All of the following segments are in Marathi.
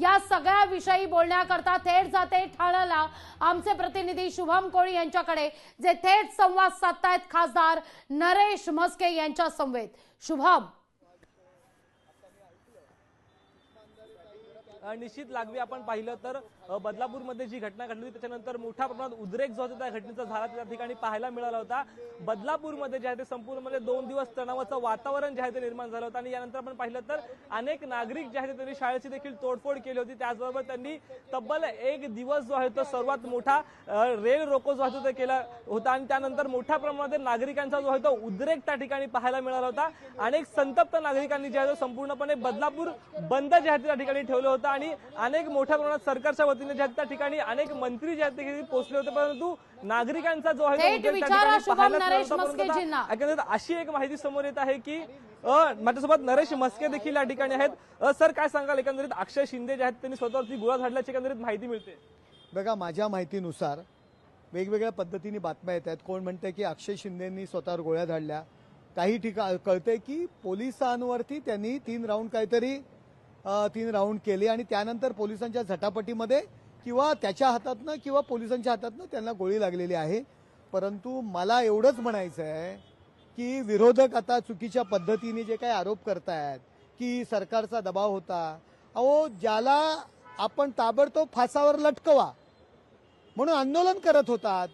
या सगळ्याविषयी बोलण्याकरता थेट जाते ठाण्याला. आमचे प्रतिनिधी शुभम कोळी यांच्याकडे जे थेट संवाद साधतायत खासदार नरेश म्हस्के यांच्या समवेत शुभम. निश्चित लागवी आपण पाहिलं तर बदलापूरमध्ये जी घटना घडली होती त्याच्यानंतर मोठ्या प्रमाणात उद्रेक जो होता त्या घटनेचा झाला त्या ठिकाणी पाहायला मिळाला होता. बदलापूरमध्ये जे आहे ते संपूर्णमध्ये दोन दिवस तणावाचं वातावरण जे आहे ते निर्माण झालं होतं. आणि यानंतर आपण पाहिलं तर अनेक नागरिक जे आहे ते त्यांनी शाळेची देखील तोडफोड केली होती. त्याचबरोबर त्यांनी तब्बल एक दिवस जो आहे तो सर्वात मोठा रेल रोको जो आहे तो ते केला होता. आणि त्यानंतर मोठ्या प्रमाणात नागरिकांचा जो आहे तो उद्रेक त्या ठिकाणी पाहायला मिळाला होता. अनेक संतप्त नागरिकांनी जे आहे संपूर्णपणे बदलापूर बंद जे आहे त्या ठिकाणी ठेवलं होतं. आणि अनेक मोठ्या प्रमाणात सरकारच्या वतीने जे आहे त्या ठिकाणी अनेक मंत्री जे आहेत ते पोहोचले होते परंतु नागरिकांचा जो आहे ठिकाणी एकंदरीत अशी एक माहिती समोर येत आहे की माझ्यासोबत नरेश मस्के देखील या ठिकाणी आहेत. अ, सर काय सांगाल? एकंदरीत अक्षय शिंदे जे आहेत त्यांनी स्वतःवरती गोळा झाडल्याची एकंदरीत माहिती मिळते. बघा माझ्या माहितीनुसार वेगवेगळ्या पद्धतीने बातम्या येत आहेत. कोण म्हणते की अक्षय शिंदेंनी स्वतःवर गोळ्या झाडल्या? काही ठिका कळतंय की पोलिसांवरती त्यांनी तीन राऊंड काहीतरी तीन राऊंड केले आणि त्यानंतर पोलिसांच्या झटापटीमध्ये किंवा त्याच्या हातातनं किंवा पोलिसांच्या हातातनं त्यांना गोळी लागलेली आहे. परंतु मला एवढंच म्हणायचं आहे की विरोधक आता चुकीच्या पद्धतीने जे काही आरोप करतायत की सरकारचा दबाव होता अहो ज्याला आपण ताबडतोब फासावर लटकवा म्हणून आंदोलन करत होतात.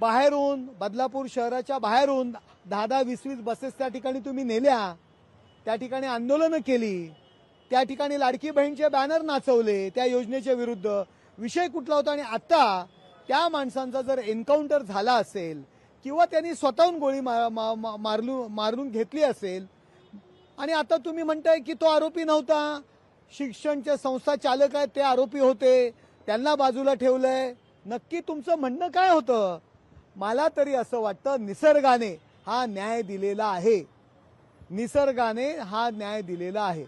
बाहेरून बदलापूर शहराच्या बाहेरून दहा दहा वीस वीस बसेस त्या ठिकाणी तुम्ही नेल्या. त्या ठिकाणी आंदोलनं केली. त्या ठिकाणी लाडकी बहीणचे बॅनर नाचवले त्या योजनेच्या विरुद्ध. विषय कुठला होता आणि आता त्या माणसांचा जर एन्काउंटर झाला असेल किंवा त्यांनी स्वतःहून गोळी मा- मा- मा- मारलू मारून घेतली असेल आणि आता तुम्ही म्हणताय की तो आरोपी नव्हता शिक्षणच्या संस्था चालक आहेत ते आरोपी होते त्यांना बाजूला ठेवलंय. नक्की तुमचं म्हणणं काय होतं? मला तरी असं वाटतं निसर्गाने हा न्याय दिलेला आहे. निसर्गाने हा न्याय दिलेला आहे.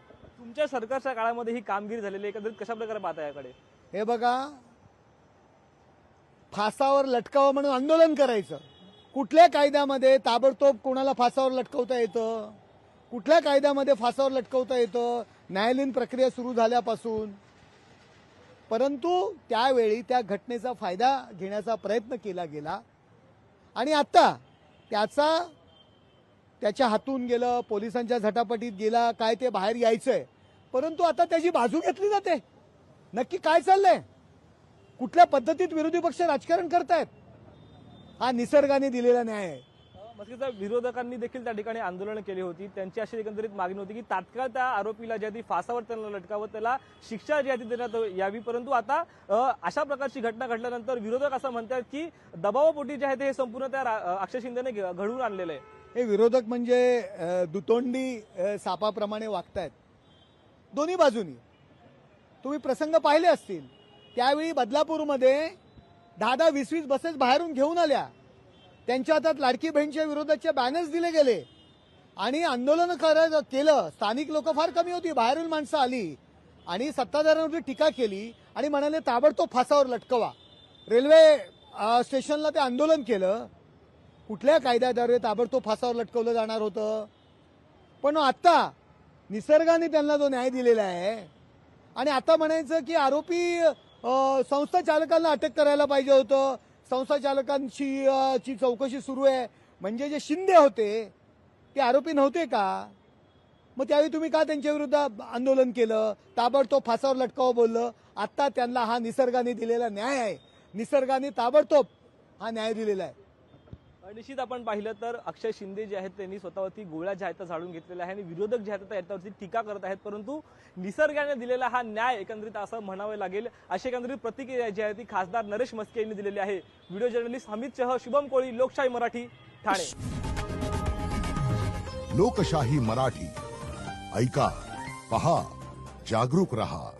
तुमच्या सरकारच्या काळामध्ये ही कामगिरी झालेली एकंदरीत कशा प्रकारे पाहता याकडे? हे बघा फासावर लटकावं म्हणून आंदोलन करायचं. कुठल्या कायद्यामध्ये ताबडतोब कोणाला फासावर लटकवता येतं? कुठल्या कायद्यामध्ये फासावर लटकवता येतं? न्यायालयीन प्रक्रिया सुरू झाल्यापासून. परंतु त्यावेळी त्या घटनेचा फायदा घेण्याचा प्रयत्न केला गेला. आणि आता त्याचा त्याच्या हातून गेलं पोलिसांच्या झटापटीत गेला काय ते बाहेर यायचंय. परंतु आता त्याची बाजू घेतली जाते. नक्की काय चाललंय? कुठल्या पद्धतीत विरोधी पक्ष राजकारण करतायत? हा निसर्गाने दिलेला न्याय आहे. मस्कीच्या विरोधकांनी देखील त्या ठिकाणी आंदोलन केली होती. त्यांची अशी एकंदरीत मागणी होती की तात्काळ त्या आरोपीला ज्या ती फासावर त्यांना लटकावं त्याला शिक्षा जी आहे ती देण्यात यावी. परंतु आता अशा प्रकारची घटना घडल्यानंतर विरोधक असं म्हणतात की दबावापोटी जे आहे ते हे संपूर्ण त्या अक्षय शिंदेने घडवून आणलेलं आहे. हे विरोधक म्हणजे दुतोंडी सापाप्रमाणे वागतायत. दोन्ही बाजूनी. तुम्ही प्रसंग पाहिले असतील. त्यावेळी बदलापूरमध्ये दहा दहा वीस वीस बसेस बाहेरून घेऊन आल्या. त्यांच्या हातात लाडकी बहीणच्या विरोधाचे बॅनर्स दिले गेले. आणि आंदोलन करायचं केलं स्थानिक लोक फार कमी होती. बाहेरून माणसं आली. आणि सत्ताधाऱ्यांवरती टीका केली. आणि म्हणाले ताबडतोब फासावर लटकवा. रेल्वे स्टेशनला ते आंदोलन केलं. कुठल्या कायद्याद्वारे ताबडतोब फासावर लटकवलं जाणार होतं? पण आत्ता निसर्गाने त्यांना जो न्याय दिलेला आहे. आणि आता म्हणायचं की आरोपी संस्था चालकांना अटक करायला पाहिजे होतं. संस्था चालकांची ची चौकशी सुरू आहे. म्हणजे जे शिंदे होते ते आरोपी नव्हते का? मग त्यावेळी तुम्ही का त्यांच्या विरुद्ध आंदोलन केलं? ताबडतोब फासावर लटकावं बोललं. आत्ता त्यांना हा निसर्गाने दिलेला न्याय आहे. निसर्गाने ताबडतोब हा न्याय दिलेला आहे. निश्चित आपण पाहिलं तर अक्षय शिंदे जे आहेत त्यांनी स्वतःवरती गोळ्या ज्या आहेत त्या झाडून घेतलेल्या आहे आणि विरोधक जे आहेत याच्यावरती टीका करत आहेत. परंतु निसर्गाने दिलेला हा न्याय एकंदरीत असं म्हणावे लागेल. अशी एकंदरीत प्रतिक्रिया जी आहे ती खासदार नरेश मस्के यांनी दिलेली आहे. व्हिडिओ जर्नलिस्ट अमित शह शुभम कोळी लोकशाही मराठी ठाणे. लोकशाही मराठी. ऐका पहा जागरूक रहा.